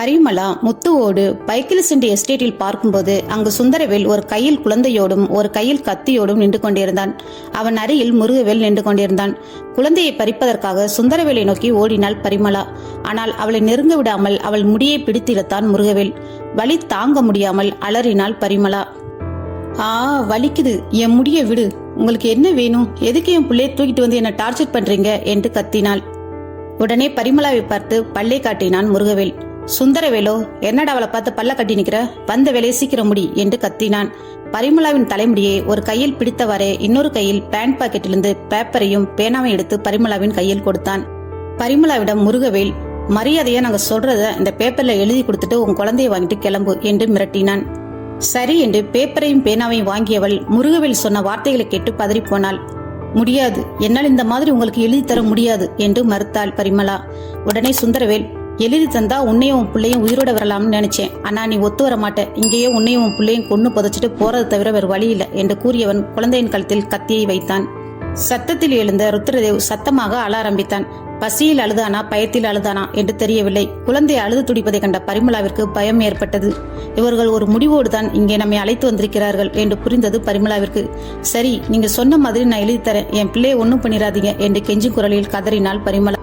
பரிமளா முத்துவோடு பைக்கில் சென்று எஸ்டேட்டில் பார்க்கும்போது அங்கு சுந்தரவேல் ஒரு கையில் குழந்தையோடும் ஒரு கையில் கத்தியோடும் நின்று கொண்டிருந்தான். அவன் அருகில் முருகவேல் நின்று கொண்டிருந்தான். குழந்தையை பறிப்பதற்காக சுந்தரவேலை நோக்கி ஓடினாள் பரிமளா. ஆனால் அவளை நெருங்க விடாமல் அவள் முடியை பிடித்திருத்தான் முருகவேல். வலி தாங்க முடியாமல் அலறினாள் பரிமளா. ஆ வலிக்குது. என் முடிய விடு. உங்களுக்கு என்ன வேணும்? எதுக்கு என் பிள்ளையை தூக்கிட்டு வந்து என்ன டார்ச்சர் பண்றீங்க? என்று கத்தினாள். உடனே பரிமளாவை பார்த்து பல்லை காட்டினான் முருகவேல். சுந்தரவேலோ என்னடா அவளை பார்த்து பல்ல கட்டி நிக்கிற? வந்த வேலையை சீக்கிரம் முடி என்று கத்தினான். பரிமளாவின் தலைமுடியை ஒரு கையில் பிடித்தவாறே இன்னொரு கையில் பேண்ட் பாக்கெட்டிலிருந்து பேப்பரையும் பேனாவை எடுத்து பரிமளாவின் கையில் கொடுத்தான். பரிமளாவிடம் முருகவேல் மரியாதையா நாங்க சொல்றத இந்த பேப்பர்ல எழுதி கொடுத்துட்டு உன் குழந்தையை வாங்கிட்டு கிளம்பு என்று மிரட்டினான். சரி என்று பேப்பரையும் பேனாவையும் வாங்கியவள் முருகவேல் சொன்ன வார்த்தைகளை கேட்டு பதறிப்போனாள். முடியாது. என்னால் இந்த மாதிரி உங்களுக்கு எழுதி தர முடியாது என்று மறுத்தாள் பரிமளா. உடனே சுந்தரவேல் எழுதி தந்தா உன்னையும் உன் பிள்ளையும் உயிரோட வரலாம்னு நினைச்சேன். ஆனா நீ ஒத்து வர மாட்டேன் இங்கேயே உன்னையும் உன் பிள்ளையும் கொன்னு புதைச்சிட்டு போறது தவிர வேறு வழி இல்லை என்று கூறியவன் குழந்தையின் கழுத்தில் கத்தியை வைத்தான். சத்தத்தில் எழுந்த ருத்ரதேவ் சத்தமாக அழ ஆரம்பித்தான். பசியில் அழுதானா பயத்தில் அழுதானா என்று தெரியவில்லை. குழந்தை அழுது துடிப்பதை கண்ட பரிமளாவிற்கு பயம் ஏற்பட்டது. இவர்கள் ஒரு முடிவோடு தான் இங்கே நம்மை அழைத்து வந்திருக்கிறார்கள் என்று புரிந்தது பரிமளாவிற்கு. சரி நீங்க சொன்ன மாதிரி நான் எழுதி தரேன். என் பிள்ளையை ஒன்றும் பண்ணிடாதீங்க என்று கெஞ்சி குரலில் கதறினாள் பரிமளா.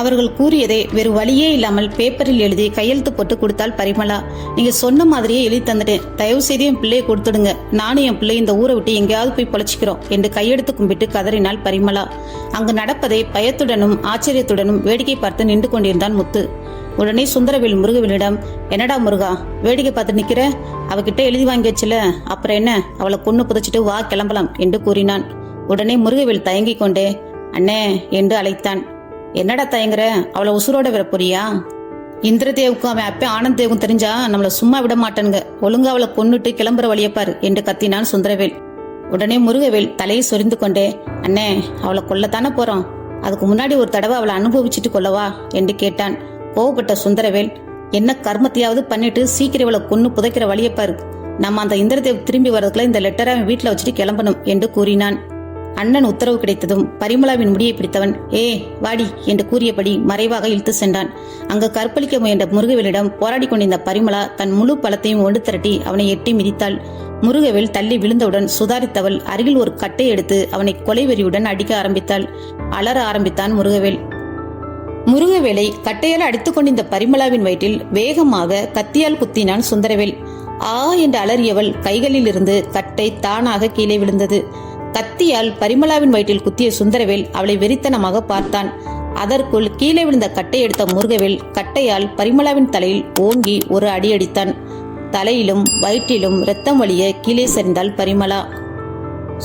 அவர்கள் கூறியதை வேறு வழியே இல்லாமல் பேப்பரில் எழுதி கையெழுத்து போட்டு கொடுத்தால் பரிமளா. நீங்க சொன்ன மாதிரியே எழுதி தந்துட்டேன். தயவு செய்து என் பிள்ளையை கொடுத்துடுங்க. நானும் என் பிள்ளை இந்த ஊரை விட்டு எங்கேயாவது போய் பொழைச்சிக்கிறோம் என்று கையெடுத்து கும்பிட்டு கதறினாள் பரிமளா. அங்கு நடப்பதை பயத்துடனும் ஆச்சரியத்துடனும் வேடிக்கை பார்த்து நின்று கொண்டிருந்தான் முத்து. உடனே சுந்தரவேல் முருகவேலிடம் என்னடா முருகா வேடிக்கை பார்த்து நிக்கிற? அவகிட்ட எழுதி வாங்கி வச்சுல. அப்புறம் என்ன? அவளை கொன்னு புதைச்சிட்டு வா கிளம்பலாம் என்று கூறினான். உடனே முருகவேல் தயங்கிக் கொண்டே அண்ணே என்று அழைத்தான். என்னடா தயங்குற? அவளை உசுரோட விட போறியா? இந்திரதேவுக்கும் அவன் அப்பே ஆனந்த் தெரிஞ்சா நம்மளை சும்மா விட மாட்டானுங்க. ஒழுங்கா அவளை கொன்னுட்டு கிளம்புற வழியப்பாரு என்று கத்தினான் சுந்தரவேல். உடனே முருகவேல் தலையை சொரிந்து கொண்டே அண்ணே அவளை கொல்லத்தானே போறோம்? அதுக்கு முன்னாடி ஒரு தடவை அவளை அனுபவிச்சுட்டு கொள்ளவா என்று கேட்டான் கோவப்பட்ட சுந்தரவேல். என்ன கர்மத்தையாவது பண்ணிட்டு சீக்கிரம் இவளை கொன்னு புதைக்கிற வழியப்பாரு நம்ம அந்த இந்திரதேவ் திரும்பி வரதுக்குள்ள இந்த லெட்டரை அவன் வீட்டுல வச்சுட்டு கிளம்பணும் என்று கூறினான். அண்ணன் உத்தரவு கிடைத்ததும் பரிமளாவின் முடியை பிடித்தவன் ஏ வாடி என்று கூறியபடி மறைவாக இழுத்து சென்றான். அங்கு கற்பழிக்க முயன்ற முருகவேலிடம் போராடி கொண்டிருந்த பரிமளா தன் முழு பலத்தையும் ஒன்று திரட்டி அவனை எட்டி மிதித்தாள். முருகவேல் தள்ளி விழுந்தவுடன் சுதாரித்தவள் அருகில் ஒரு கட்டை எடுத்து அவனை கொலை வெறியுடன் அடிக்க ஆரம்பித்தாள். அலற ஆரம்பித்தான் முருகவேல். முருகவேலை கட்டையால் அடித்துக் கொண்டிருந்த பரிமளாவின் வயிற்றில் வேகமாக கத்தியால் குத்தினான் சுந்தரவேல். ஆ என்று அலறியவள் கைகளில் இருந்து கட்டை தானாக கீழே விழுந்தது. கத்தியால் பரிமளாவின் வயிற்றில் குத்திய சுந்தரவேல் அவளை வெறித்தனமாக பார்த்தான். அதற்குள் கீழே விழுந்த கட்டை எடுத்த முருகவேல் கட்டையால் பரிமளாவின் தலையில் ஓங்கி ஒரு அடி அடித்தான். தலையிலும் வயிற்றிலும் ரத்தம் வழிய கீழே சரிந்தாள் பரிமளா.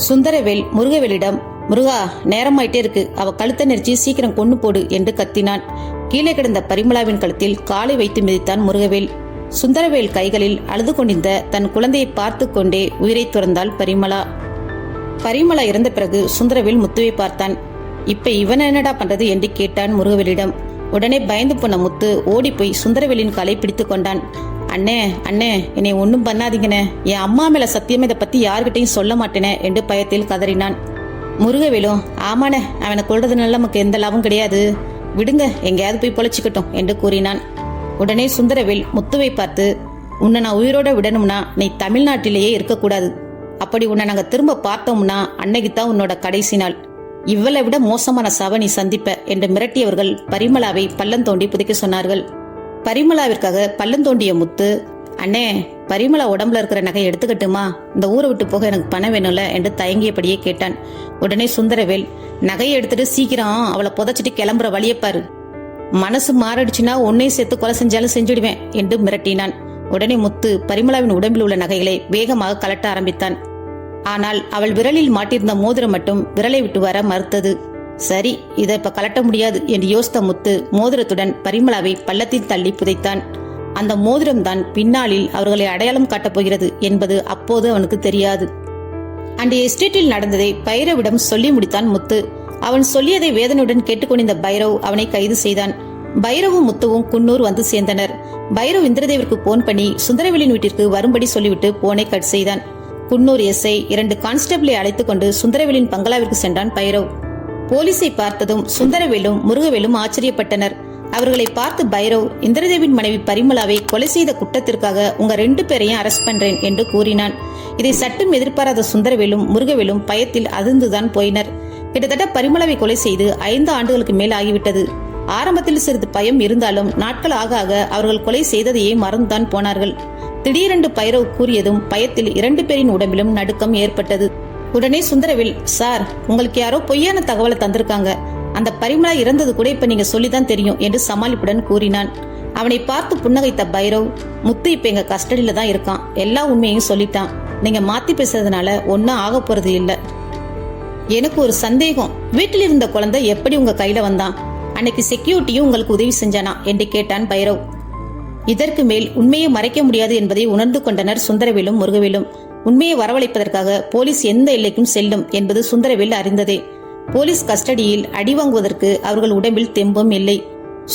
சுந்தரவேல் முருகவேலிடம் முருகா நேரமாயிட்டே இருக்கு. அவ கழுத்தை நெரிச்சி சீக்கிரம் கொண்டு போடு என்று கத்தினான். கீழே கிடந்த பரிமளாவின் கழுத்தில் காலை வைத்து மிதித்தான் முருகவேல். சுந்தரவேல் கைகளில் அழுது கொண்டிருந்த தன் குழந்தையை பார்த்து கொண்டே உயிரை துறந்தாள் பரிமளா. பரிமளா இறந்த பிறகு சுந்தரவேல் முத்துவை பார்த்தான். இப்ப இவன் என்னடா பண்றது? என்று கேட்டான் முருகவேலிடம். உடனே பயந்து போன முத்து ஓடிப்போய் சுந்தரவேலின் காலை பிடித்து கொண்டான். அண்ணே அண்ணே என்னை ஒன்றும் பண்ணாதீங்கண்ணே. என் அம்மா மேல சத்தியம் இதை பத்தி யார்கிட்டையும் சொல்ல மாட்டேனே என்று பயத்தில் கதறினான். முருகவேலும் ஆமாண்ணே. அவனை கொள்றதுனால நமக்கு எந்த லாபம் கிடையாது. விடுங்க எங்கேயாவது போய் பொழைச்சிக்கட்டும் என்று கூறினான். உடனே சுந்தரவேல் முத்துவை பார்த்து உன்னை நான் உயிரோட விடணும்னா நீ தமிழ்நாட்டிலேயே இருக்கக்கூடாது. அப்படி உன்னை நாங்க திரும்ப பார்த்தோம்னா அன்னைக்கு தான் உன்னோட கடைசி நாள். இவளை விட மோசமான சாவை நீ சந்திப்ப என்று மிரட்டியவர்கள் பரிமளாவை பள்ளம் தோண்டி புதைக்க சொன்னார்கள். பரிமளாவிற்காக பள்ளம் தோண்டிய முத்து அண்ணே பரிமளா உடம்புல இருக்கிற நகை எடுத்துக்கட்டுமா? இந்த ஊரை விட்டு போக எனக்கு பணம் வேணும்ல? என்று தயங்கியபடியே கேட்டான். உடனே சுந்தரவேல் நகையை எடுத்துட்டு சீக்கிரம் அவளை புதைச்சிட்டு கிளம்புற வழியப்பாரு மனசு மாறிடுச்சுன்னா உன்னையும் சேர்த்து கொலை செஞ்சாலும் செஞ்சுடுவேன் என்று மிரட்டினான். உடனே முத்து பரிமளாவின் உடம்பில் உள்ள நகைகளை வேகமாக கலட்ட ஆரம்பித்தான். ஆனால் அவள் விரலில் மாட்டியிருந்த மோதிரம் மட்டும் விரலை விட்டு வர மறுத்தது. சரி இதை இப்ப கலட்ட முடியாது என்று யோசித்த முத்து மோதிரத்துடன் பரிமளாவை பள்ளத்தில் தள்ளி புதைத்தான். அந்த மோதிரம்தான் பின்னாளில் அவர்களை அடையாளம் காட்டப் போகிறது என்பது அப்போது அவனுக்கு தெரியாது. அன்றைய எஸ்டேட்டில் நடந்ததை பைரவிடம் சொல்லி முடித்தான் முத்து. அவன் சொல்லியதை வேதனையுடன் கேட்டுக்கொண்டிருந்த பைரவ் அவனை கைது செய்தான். பைரவும் முத்துவும் குன்னூர் வந்து சேர்ந்தனர். பைரவ் இந்திரதேவிற்கு போன் பண்ணி சுந்தரவேலின் வீட்டிற்கு வரும்படி சொல்லிவிட்டு போனை கட் செய்தான். குன்னூர் எஸ்ஐ இரண்டு கான்ஸ்டபிளை அழைத்துக் கொண்டு சுந்தரவேலின் பங்களாவிற்கு சென்றான் பைரவ். போலீஸை பார்த்ததும் சுந்தரவேலும் முருகவேலும் ஆச்சரியப்பட்டனர். அவர்களை பார்த்து பைரவ் இந்திரதேவின் மனைவி பரிமளாவை கொலை செய்த குற்றத்திற்காக உங்க ரெண்டு பேரையும் அரெஸ்ட் பண்றேன் என்று கூறினான். இதை சட்டும் எதிர்பாராத சுந்தரவேலும் முருகவேலும் பயத்தில் அதிர்ந்துதான் போயினர். கிட்டத்தட்ட பரிமளாவை கொலை செய்து ஐந்து ஆண்டுகளுக்கு மேல் ஆகிவிட்டது. ஆரம்பத்தில் சிறிது பயம் இருந்தாலும் நாட்கள் ஆக ஆக அவர்கள் கொலை செய்ததையே மறந்துதான் போனார்கள். திடீரென்று பைரவ் கூறியதும் பயத்தில் இரண்டு பேரின் உடம்பிலும் நடுக்கம் ஏற்பட்டது. உடனே சுந்தரவில் சார் உங்களுக்கு யாரோ பொய்யான தகவலை தந்திருக்காங்க. அந்த பரிமளா இறந்தது கூட இப்ப நீங்க சொல்லிதான் தெரியும் என்று சமாளிப்புடன் கூறினான். அவனை பார்த்து புன்னகைத்த பைரவ் முத்து இப்ப எங்க கஸ்டடியில தான் இருக்கான். எல்லா உண்மையையும் சொல்லிட்டான். நீங்க மாத்தி பேசுறதுனால ஒன்னும் ஆக போறது இல்ல எனக்கு ஒரு சந்தேகம். வீட்டில் இருந்த குழந்தை எப்படி உங்க கையில வந்தான்? அன்னைக்கு செக்யூரிட்டியும் உங்களுக்கு உதவி செஞ்சானா? என்று கேட்டான் பைரவ். இதற்கு மேல் உண்மையை மறைக்க முடியாது என்பதை உணர்ந்து கொண்டனர் சுந்தரவேலும் முருகவேலும். உண்மையை வரவழைப்பதற்காக போலீஸ் எந்த எல்லைக்கும் செல்லும் என்பது சுந்தரவேல் அறிந்ததே. போலீஸ் கஸ்டடியில் அடி வாங்குவதற்கு அவர்கள் உடம்பில் தெம்பும் இல்லை.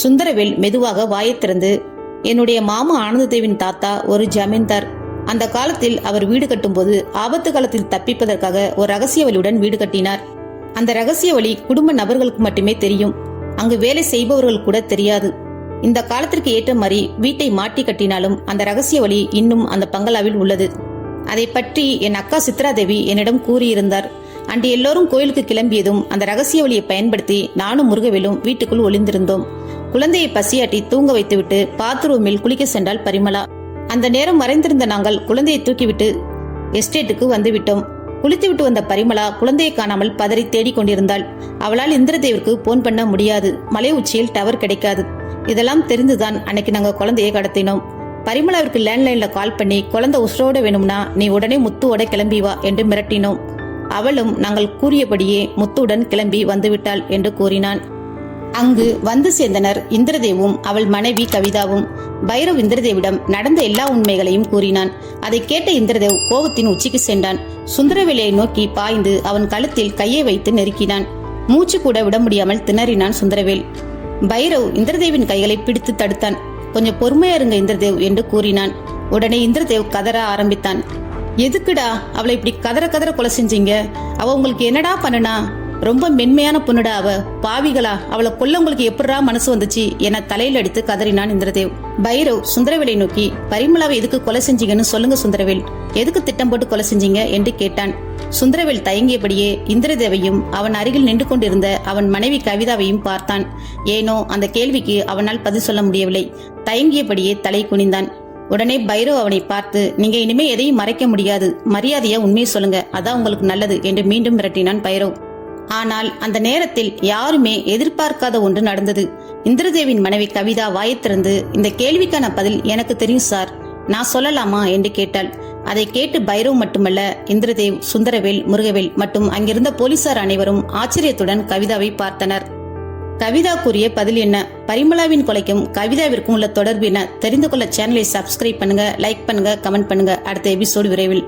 சுந்தரவேல் மெதுவாக வாயைத் திறந்து என்னுடைய மாமா ஆனந்ததேவின் தாத்தா ஒரு ஜமீன்தார். அந்த காலத்தில் அவர் வீடு கட்டும்போது ஆபத்து காலத்தில் தப்பிப்பதற்காக ஒரு ரகசிய வழியுடன் வீடு கட்டினார். அந்த ரகசிய வழி குடும்ப நபர்களுக்கு மட்டுமே தெரியும். அங்கு வேலை செய்பவர்கள் கூட தெரியாது. இந்த காலத்திற்கு ஏற்ற மாதிரி வீட்டை மாட்டி கட்டினாலும் அந்த ரகசிய வழி இன்னும் அந்த பங்களாவில் உள்ளது. அதை பற்றி என் அக்கா சித்ராதேவி என்னிடம் கூறியிருந்தார். அன்று எல்லோரும் கோயிலுக்கு கிளம்பியதும் அந்த ரகசிய வழியை பயன்படுத்தி நானும் முருகவேலும் வீட்டுக்குள் ஒளிந்திருந்தோம். குழந்தையை பசியாட்டி தூங்க வைத்துவிட்டு பாத்ரூமில் குளிக்க சென்றால் பரிமளா. அந்த நேரம் மறைந்திருந்த நாங்கள் குழந்தையை தூக்கிவிட்டு எஸ்டேட்டுக்கு வந்துவிட்டோம். குளித்துவிட்டு வந்த பரிமளா குழந்தையை காணாமல் பதறி தேடிக் கொண்டிருந்தாள். அவளால் இந்திரதேவிற்கு போன் பண்ண முடியாது. மலை உச்சியில் டவர் கிடைக்காது. இதெல்லாம் தெரிந்துதான் அன்னைக்கு நாங்க குழந்தையை கடத்தினோம். பரிமளாவிற்கு லேண்ட்லைன்ல கால் பண்ணி குழந்தை உசுரோட வேணும்னா நீ உடனே முத்துவோட கிளம்பி வா என்று மிரட்டினோம். அவளும் நாங்கள் கூறியபடியே முத்துடன் கிளம்பி வந்துவிட்டாள் என்று கூறினான். அங்கு வந்து சேர்ந்தனர் இந்திரதேவும் அவள் மனைவி கவிதாவும். பைரவ் இந்திரதேவிடம் நடந்த எல்லா உண்மைகளையும் கூறினான். அதை கேட்ட இந்திரதேவ் கோபத்தின் உச்சிக்கு சென்றான். சுந்தரவேலியை நோக்கி பாய்ந்து அவன் கழுத்தில் கையை வைத்து நெருக்கினான். மூச்சு கூட விட முடியாமல் திணறினான் சுந்தரவேல். பைரவ் இந்திரதேவின் கைகளை பிடித்து தடுத்தான். கொஞ்சம் பொறுமையா இருங்க இந்திரதேவ் என்று கூறினான். உடனே இந்திரதேவ் கதற ஆரம்பித்தான். எதுக்குடா அவளை இப்படி கதற கதற கொலை செஞ்சீங்க? அவ உங்களுக்கு என்னடா பண்ணுனா? ரொம்ப மென்மையான பொண்ணுடா அவ. பாவிகளா அவளை கொல்ல உங்களுக்கு எப்படிடா மனசு வந்துச்சு? என தலையில் அடித்து கதறினான் இந்திரதேவ். பைரவ் சுந்தரவேலை நோக்கி பரிமளாவை எதுக்கு கொலை செஞ்சீங்கன்னு சொல்லுங்க சுந்தரவேல். எதுக்கு திட்டம் போட்டு கொலை செஞ்சீங்க? என்று கேட்டான். சுந்தரவேல் தயங்கியபடியே இந்திரதேவையும் அவன் அருகில் நின்று கொண்டிருந்த அவன் மனைவி கவிதாவையும் பார்த்தான். ஏனோ அந்த கேள்விக்கு அவனால் பதில் சொல்ல முடியவில்லை. தயங்கியபடியே தலை குனிந்தான். உடனே பைரவ் அவனை பார்த்து நீங்க இனிமே எதையும் மறைக்க முடியாது. மரியாதையா உண்மையை சொல்லுங்க. அதான் உங்களுக்கு நல்லது என்று மீண்டும் மிரட்டினான் பைரவ். ஆனால் அந்த நேரத்தில் யாருமே எதிர்பார்க்காத ஒன்று நடந்தது. இந்திரதேவின் மனைவி கவிதா வாயத்திறந்து இந்த கேள்விக்கான பதில் எனக்கு தெரியும் சார். நான் சொல்லலாமா? என்று கேட்டாள். அதை கேட்டு பைரவ் மட்டுமல்ல இந்திரதேவ் சுந்தரவேல் முருகவேல் மற்றும் அங்கிருந்த போலீசார் அனைவரும் ஆச்சரியத்துடன் கவிதாவை பார்த்தனர். கவிதா கூறிய பதில் என்ன? பரிமளாவின் கொலைக்கும் கவிதாவிற்கும் உள்ள தொடர்பு என்ன? தெரிந்து கொள்ள சேனலை சப்ஸ்கிரைப் பண்ணுங்க லைக் பண்ணுங்க கமெண்ட் பண்ணுங்க. அடுத்த எபிசோடு விரைவில்.